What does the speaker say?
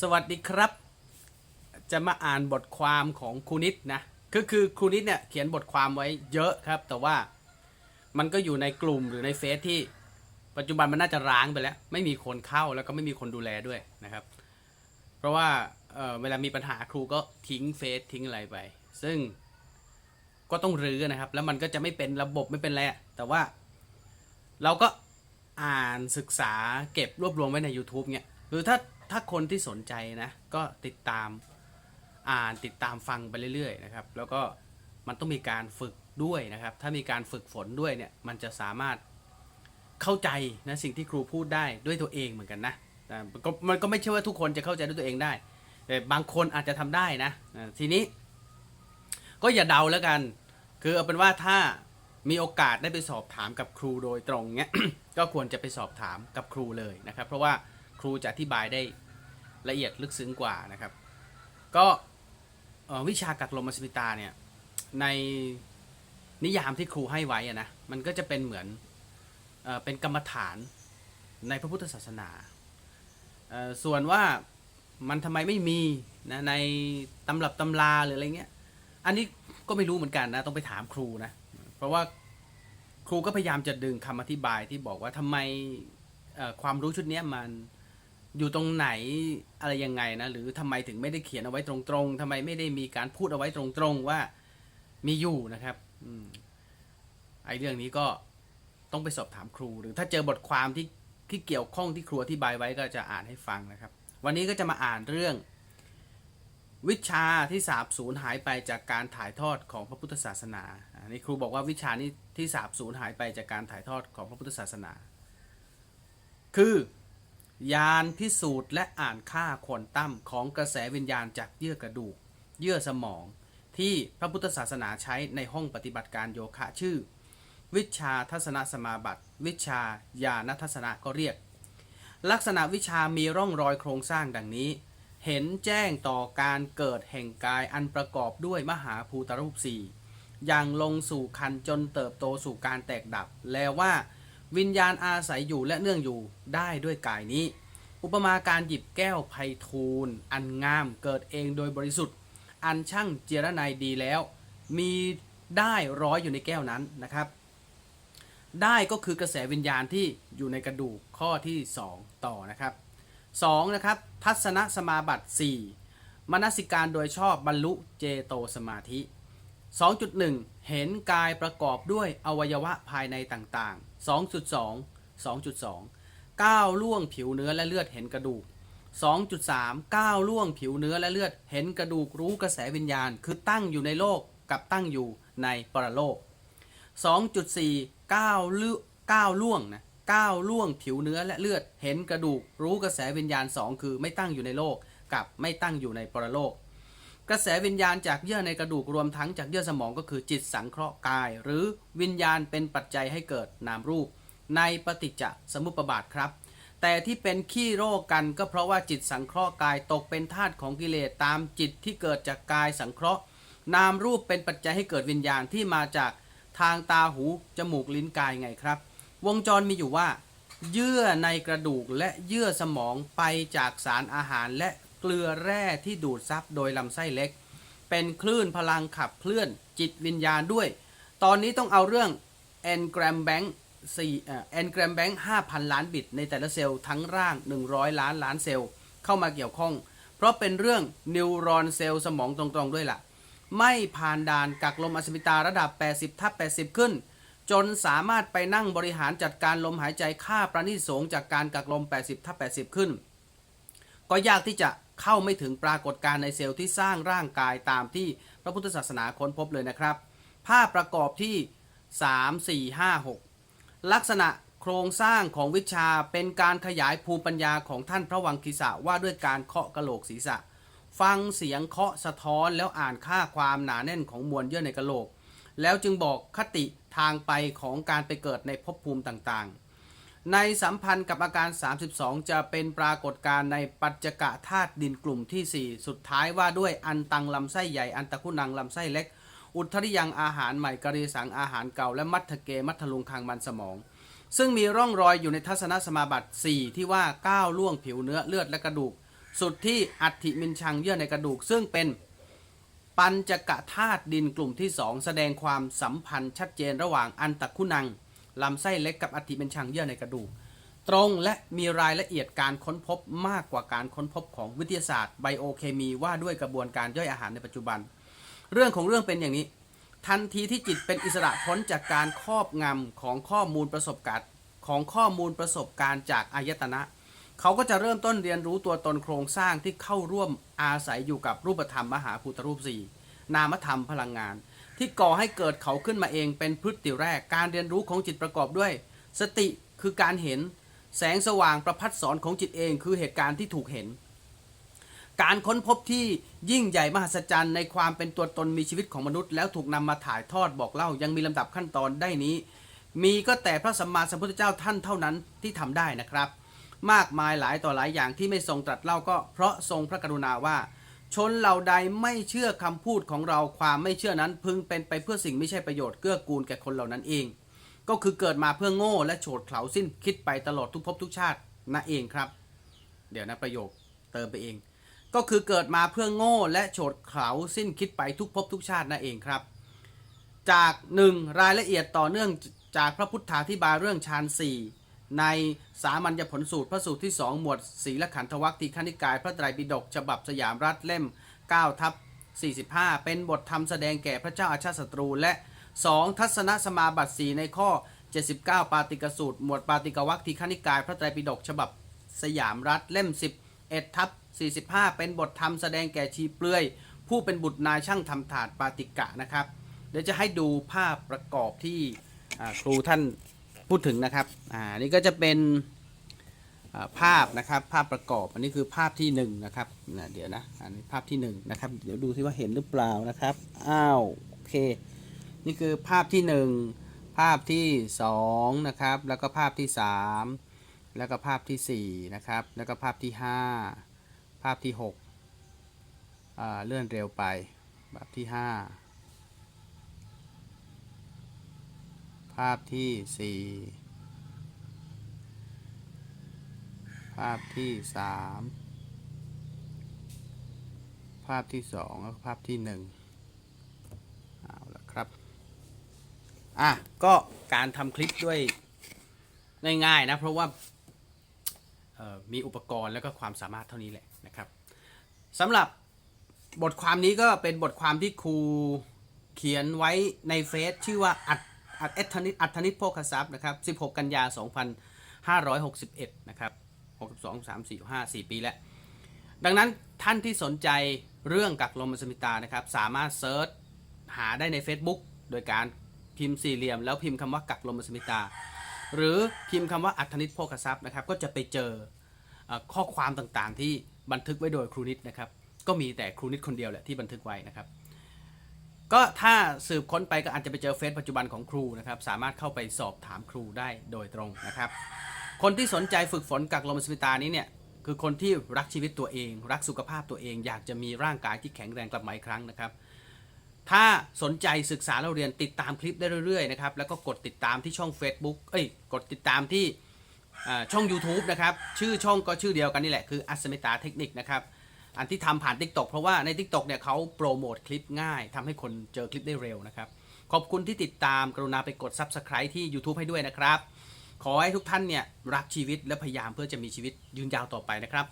สวัสดีครับ จะมาอ่านบทความของครูนิดนะคือคือครูนิดเนี่ยเขียนบทความไว้เยอะครับ แต่ว่ามันก็อยู่ในกลุ่มหรือในเฟซที่ปัจจุบันมันน่าจะร้างไปแล้ว ไม่มีคนเข้าแล้วก็ไม่มีคนดูแลด้วยนะครับ เพราะว่าเเวลามีปัญหาครูก็ทิ้งเฟซทิ้งอะไรไป ซึ่งก็ต้องรื้อนะครับ แล้วมันก็จะไม่เป็นระบบไม่เป็นอะไรแต่ว่าเราก็อ่านศึกษาเก็บรวบรวมไว้ใน YouTube เนี่ยคือถ้า ถ้าคนที่สนใจนะ ก็ติดตามอ่านติดตามฟังไปเรื่อยๆนะครับ แล้วก็มันต้องมีการฝึกด้วยนะครับ ถ้ามีการฝึกฝนด้วยเนี่ย มันจะสามารถเข้าใจนะสิ่งที่ครูพูดได้ด้วยตัวเองเหมือนกันนะอ่ก็มันก็ไม่ใช่ว่าทุกคนจะเข้าใจด้วยตัวเองได้ แต่บางคนอาจจะทำได้นะ ทีนี้ ก็อย่าเดาแล้วกัน คือเอาเป็นว่าถ้ามีโอกาสได้ไปสอบถามกับครูโดยตรงเนี้ย ก็ควรจะไปสอบถามกับครูเลยนะครับ เพราะว่าครูจะอธิบายได้ ละเอียดลึกซึ้งกว่านะครับ ก็วิชากักลมมัสมิตาเนี่ยในนิยามที่ครูให้ไว้อะนะมันก็จะเป็นเหมือนเอเป็นกรรมฐานในพระพุทธศาสนา ส่วนว่ามันทำไมไม่มีนะในตำรับตำราหรืออะไรเงี้ย อันนี้ก็ไม่รู้เหมือนกันนะ ต้องไปถามครูนะ เพราะว่าครูก็พยายามจะดึงคำอธิบายที่บอกว่าทำไมความรู้ชุดนี้มัน อยู่ตรงไหนอะไรยังไงนะ หรือทำไมถึงไม่ได้เขียนเอาไว้ตรงๆทำไมไม่ได้มีการพูดเอาไว้ตรงๆว่ามีอยู่นะครับอืมไอ้เรื่องนี้ก็ต้องไปสอบถามครู หรือถ้าเจอบทความที่ที่เกี่ยวข้องที่ครูอธิบายไว้ก็จะอ่านให้ฟังนะครับ วันนี้ก็จะมาอ่านเรื่อง วิชาที่สาบสูญหายไปจากการถ่ายทอดของพระพุทธศาสนาอันนี้ครูบอกว่าวิชานี้ที่สาบสูญหายไปจากการถ่ายทอดของพระพุทธศาสนา คือ ยานพิสูจน์และอ่านค่าควอนตัมของกระแสวิญญาณจากเยื่อกระดูก เยื่อสมอง ที่พระพุทธศาสนาใช้ในห้องปฏิบัติการโยคะชื่อ วิชาทัศนสมาบัติ วิชาญาณทัศนะก็เรียก ลักษณะวิชามีร่องรอยโครงสร้างดังนี้ เห็นแจ้งต่อการเกิดแห่งกายอันประกอบด้วยมหาภูตรูปสี่อย่างลงสู่คันจนเติบโตสู่การแตกดับแล้วว่า วิญญาณอาศัยอยู่และเนื่องอยู่ได้ด้วยกายนี้ อุปมาการหยิบแก้วไพฑูรย์อันงามเกิดเองโดยบริสุทธิ์ อันช่างเจรนายดีแล้ว มีได้ร้อยอยู่ในแก้วนั้นนะครับ ได้ก็คือกระแสวิญญาณที่อยู่ในกระดูกข้อที่ 2 ต่อนะครับ 2. นะครับทัศนสมาบัติ 4. มนสิการโดยชอบบรรลุเจโตสมาธิ 2.1 เห็นกายประกอบด้วยอวัยวะภายในต่าง 2.2 2.2ก้าวล่วงผิวเนื้อและเลือดเห็นกระดูก 2.3ก้าวล่วงผิวเนื้อและเลือดเห็นกระดูกรู้กระแสวิญญาณ คือตั้งอยู่ในโลกกับตั้งอยู่ในปรโลก 2.4ก้าวลุก้าวล่วงนะก้าวล่วงผิวเนื้อและเลือดเห็นกระดูกรู้กระแสวิญญาณ 2 คือไม่ตั้งอยู่ในโลกกับไม่ตั้งอยู่ในปรโลก กระแสวิญญาณจากเยื่อในกระดูกรวมทั้งจากเยื่อสมองก็คือจิตสังเคราะห์กาย หรือวิญญาณเป็นปัจจัยให้เกิดนามรูป ในปฏิจจสมุปบาทครับ แต่ที่เป็นขี้โรคกันก็เพราะว่าจิตสังเคราะห์กายตกเป็นธาตุของกิเลสตามจิตที่เกิดจากกายสังเคราะห์ นามรูปเป็นปัจจัยให้เกิดวิญญาณที่มาจากทางตาหูจมูกลิ้นกายไงครับ วงจรมีอยู่ว่า เยื่อในกระดูกและเยื่อสมองไปจากสารอาหารและ เกลือแร่ที่ดูดซับโดยลำไส้เล็ก เป็นคลื่นพลังขับเคลื่อนจิตวิญญาณด้วย ตอนนี้ต้องเอาเรื่อง n g r a m bank 4เอ่อ n g r a m bank 5,000 ล้านบิตในแต่ละเซลล์ทั้งร่าง 100 ล้านล้านเซลล์เข้ามาเกี่ยวข้อง เพราะเป็นเรื่องนิวรอนเซลล์สมองตรงๆด้วยล่ะ ไม่ผ่านด่านกักลมอสมิตาระดับ 80 ทับ 80 ขึ้น จนสามารถไปนั่งบริหารจัดการลมหายใจค่าประนิสงส์จากการกักลม 80 ทับ 80 ขึ้น ก็ยากที่จะ เข้าไม่ถึงปรากฏการณ์ในเซลล์ที่สร้างร่างกายตามที่พระพุทธศาสนาค้นพบเลยนะครับ ภาพประกอบที่ 3 4 5 6 ลักษณะโครงสร้างของวิชาเป็นการขยายภูมิปัญญาของท่านพระวังคีสะว่าด้วยการเคาะกะโหลกศีรษะ ฟังเสียงเคาะสะท้อนแล้วอ่านค่าความหนาแน่นของมวลเยื่อในกะโหลก แล้วจึงบอกคติทางไปของการไปเกิดในภพภูมิต่างๆ ในสัมพันธ์กับอาการ 32 จะเป็นปรากฏการณ์ในปัจจกะธาตุดินกลุ่มที่ 4 สุดท้ายว่าด้วยอันตังลำไส้ใหญ่อันตะคุนังลำไส้เล็ก อุทธริยังอาหารใหม่กรีสังอาหารเก่าและมัทเกมัทลุงคางมันสมอง ซึ่งมีร่องรอยอยู่ในทัศนสมาบัติ 4 ที่ว่าก้าวล่วงผิวเนื้อเลือดและกระดูก สุดที่อัฐิมินชังเยื่อในกระดูก ซึ่งเป็นปัญจกะธาตุดินกลุ่มที่ 2 แสดงความสัมพันธ์ชัดเจนระหว่างอันตะคุนัง ลำไส้เล็กกับอัฐิมินชังเยื่อในกระดูก ตรงและมีรายละเอียดการค้นพบมากกว่าการค้นพบของวิทยาศาสตร์ไบโอเคมีว่าด้วยกระบวนการย่อยอาหารในปัจจุบัน เรื่องของเรื่องเป็นอย่างนี้ ทันทีที่จิตเป็นอิสระพ้นจากการครอบงำของข้อมูลประสบการณ์ของข้อมูลประสบการณ์จากอายตนะเขาก็จะเริ่มต้นเรียนรู้ตัวตนโครงสร้างที่เข้าร่วมอาศัยอยู่กับรูปธรรมมหาภูตรูปสี่นามธรรมพลังงาน ที่ก่อให้เกิดเขาขึ้นมาเองเป็นพฤติแรก การเรียนรู้ของจิตประกอบด้วย สติคือการเห็น แสงสว่างประพัดสอนของจิตเองคือเหตุการณ์ที่ถูกเห็น การค้นพบที่ยิ่งใหญ่มหัศจรรย์ในความเป็นตัวตนมีชีวิตของมนุษย์ แล้วถูกนำมาถ่ายทอดบอกเล่ายังมีลำดับขั้นตอนได้นี้ มีก็แต่พระสัมมาสัมพุทธเจ้าท่านเท่านั้นที่ทำได้นะครับ มากมายหลายต่อหลายอย่างที่ไม่ทรงตรัสเล่าก็เพราะทรงพระกรุณาว่า ชนเหล่าใดไม่เชื่อคำพูดของเราความไม่เชื่อนั้น พึงเป็นไปเพื่อสิ่งไม่ใช่ประโยชน์เกื้อกูลแก่คนเหล่านั้นเอง ก็คือเกิดมาเพื่อโง่และโฉดเขลาสิ้นคิดไปตลอดทุกภพทุกชาตินั่นเองครับ เดี๋ยวนะประโยคเติมไปเอง ก็คือเกิดมาเพื่อโง่และโฉดเขลาสิ้นคิดไปทุกภพทุกชาตินั่นเองครับ จากหนึ่งรายละเอียดต่อเนื่องจากพระพุทธาธิบายเรื่องฌานสี่ ในสามัญญผลสูตรพระสูตรที่ 2 หมวดศีลขันธวัคติคณิกาย พระไตรปิฎกฉบับสยามรัฐเล่ม9ทับ45 เป็นบทธรรมแสดงแก่พระเจ้าอาชาติศัตรู และ 2 ทัศนสมาบัติ4ในข้อ 79 ปาติกสูตร หมวดปาติกวัคติคณิกาย พระไตรปิฎกฉบับสยามรัฐเล่ม 11ทับ45 เป็นบทธรรมแสดงแก่ชีเปลือย ผู้เป็นบุตรนายช่างทำถาดปาติกะนะครับ เดี๋ยวจะให้ดูภาพประกอบที่ครูท่าน พูดถึงนะครับ อ่า นี่ก็จะเป็นภาพนะครับ ภาพประกอบ อันนี้คือภาพที่1นะครับนะเดี๋ยวนะ อันนี้ภาพที่1นนะครับ เดี๋ยวดูที่ว่าเห็นหรือเปล่านะครับ อ้าว โอเค นี่คือภาพที่ 1 ภาพที่2นะครับ แล้วก็ภาพที่ 3 แล้วก็ภาพที่4นะครับ แล้วก็ภาพที่ 5 ภาพที่6เลื่อนเร็วไป ภาพที่ 5 ภาพที่สี่ภาพที่สามภาพที่สองแล้วภาพที่หนึ่งเอาละครับ อะ ก็การทำคลิปด้วยง่ายๆนะ เพราะว่ามีอุปกรณ์แล้วก็ความสามารถเท่านี้แหละนะครับสำหรับบทความนี้ก็เป็นบทความที่ครูเขียนไว้ในเฟซชื่อว่าอัด อัดอัธนิตอัธนิตโภคทรัพย์นะครับ 16 กันยา 2561 นะครับ 62 3 4 5 4 ปีแล้ว ดังนั้นท่านที่สนใจเรื่องกักลมสมิตานะครับ สามารถเซิร์ชหาได้ใน Facebook โดยการพิมพ์สี่เหลี่ยม แล้วพิมพ์คำว่ากักลมสมิตา หรือพิมพ์คำว่าอัธนิตโภคทรัพย์นะครับ ก็จะไปเจอเอ่อข้อความต่างๆ ที่บันทึกไว้โดยครูนิตนะครับ ก็มีแต่ครูนิตคนเดียวแหละที่บันทึกไว้นะครับ ก็ถ้าสืบค้นไปก็อาจจะไปเจอเฟซปัจจุบันของครูนะครับ สามารถเข้าไปสอบถามครูได้โดยตรงนะครับ คนที่สนใจฝึกฝนกักลมสมิตานี้เนี่ยคือคนที่รักชีวิตตัวเอง รักสุขภาพตัวเอง อยากจะมีร่างกายที่แข็งแรงกลับมาอีกครั้งนะครับ ถ้าสนใจศึกษาเราเรียนติดตามคลิปได้เรื่อยๆนะครับแล้วก็กดติดตามที่ช่อง Facebook เอ้ยกดติดตามที่ช่อง YouTube นะครับชื่อช่องก็ชื่อเดียวกันนี่แหละคืออัศมิตาเทคนิคนะครับ อันที่ทำผ่าน t ิ k t o k เพราะว่าใน t ิ k t o k เนี่ยเขาโปรโมทคลิปง่ายทำให้คนเจอคลิปได้เร็วนะครับ ขอบคุณที่ติดตามกรุณาไปกด Subscribe ที่ YouTube ให้ด้วยนะครับ ขอให้ทุกท่านเนี่ยรักชีวิตและพยายามเพื่อจะมีชีวิตยืนยาวต่อไปนะครับ